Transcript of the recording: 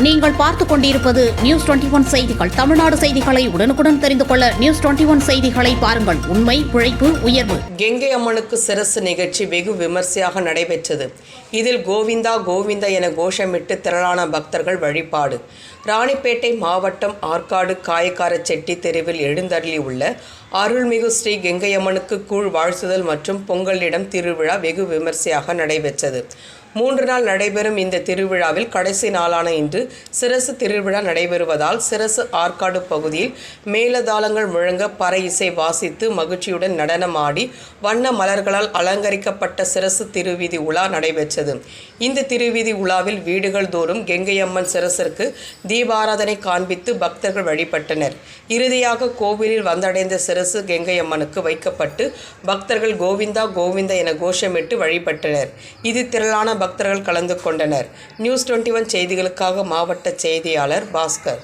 நீங்கள் பார்த்துக் கொண்டிருப்பது நியூஸ் டுவெண்டி ஒன் செய்திகள். தமிழ்நாடு செய்திகளை உடனுக்குடன் தெரிந்து கொள்ள நியூஸ் டுவெண்டி ஒன் செய்திகளை பாருங்கள். உண்மை உழைப்பு உயர்வு. கெங்கை அம்மனுக்கு சிரசு நிகழ்ச்சி வெகு விமர்சையாக நடைபெற்றது. இதில் கோவிந்தா கோவிந்தா என கோஷமிட்டு திரளான பக்தர்கள் வழிபாடு. ராணிப்பேட்டை மாவட்டம் ஆற்காடு காயக்கார செட்டி தெருவில் எழுந்தள்ளி உள்ள அருள்மிகு ஸ்ரீ கெங்கையம்மனுக்கு கூழ் வாழ்த்துதல் மற்றும் பொங்கலிடம் திருவிழா வெகு விமர்சையாக நடைபெற்றது. மூன்று நாள் நடைபெறும் இந்த திருவிழாவில் கடைசி நாளான இன்று சிரசு திருவிழா நடைபெறுவதால் சிரசு ஆற்காடு பகுதியில் மேலதாளங்கள் முழங்க பற இசை வாசித்து மகிழ்ச்சியுடன் நடனமாடி வண்ண மலர்களால் அலங்கரிக்கப்பட்ட சிரசு திருவீதி உலா நடைபெற்றது. இந்த திருவீதி உலாவில் வீடுகள் தோறும் கெங்கையம்மன் சிரசிற்கு தீபாராதனை காண்பித்து பக்தர்கள் வழிபட்டனர். இறுதியாக கோவிலில் வந்தடைந்த சிரசு கெங்கையம்மனுக்கு வைக்கப்பட்டு பக்தர்கள் கோவிந்தா கோவிந்தா என கோஷமிட்டு வழிபட்டனர். இது திரளான பக்தர்கள் கலந்து கொண்டனர். நியூஸ் டுவெண்ட்டி ஒன் செய்திகளுக்காக மா மாவட்ட செய்தியாளர் பாஸ்கர்.